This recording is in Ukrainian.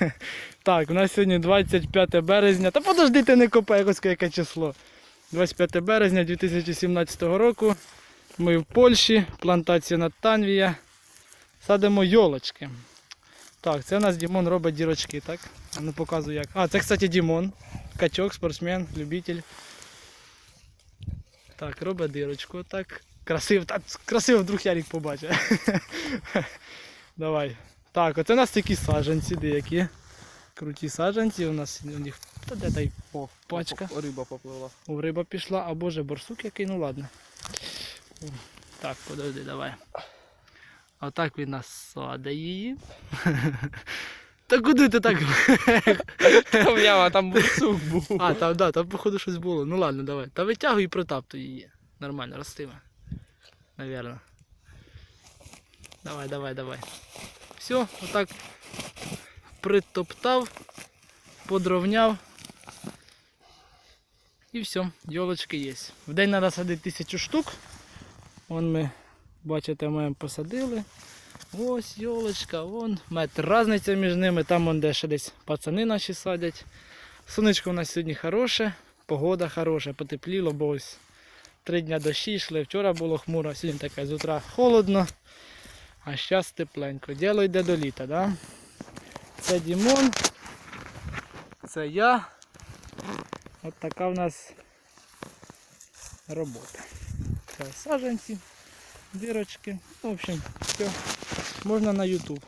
Так, у нас сьогодні 25 березня. Та подожди, ти не копай, якось яке число. 25 березня 2017 року. Ми в Польщі, плантація Натанвія. Садимо йолочки. Так, це у нас Дімон робить дірочки, так? А ну показую як. А, це, кстати, Дімон. Качок, спортсмен, любитель. Так, робить дирочку. Так. Красиво, так, красиво вдруг Ярик побачить. Давай. Так, оце у нас такі саджанці деякі. Круті саджанці. У нас у них. Та де та й Пачка. о, Риба поплила. О, риба пішла, а боже, борсук який, ну ладно. О, Так, подожди, давай. Отак він насаде її. Та куди ти так? Там яма, там бурсук був. А, там, да, там походу щось було. Ну ладно, давай. Та витягуй і протаптуй її. Нормально, ростиме. Навірно. Давай, давай, давай. Все, отак притоптав, подровняв. І все, йолочки є. В день треба садити тисячу штук. Вон ми, бачите, ми посадили. Ось йолочка, вон метр різниця між ними, там вон де ще десь пацани наші садять. Сонечко у нас сьогодні хороше, погода хороша, потепліло, бо ось три дня дощі йшли, вчора було хмуро, сьогодні таке з утра холодно, а зараз тепленько. Діло йде до літа, да? Це Дімон, це я. От така в нас робота. Це саженці, дірочки. В общем, все. Можна на YouTube.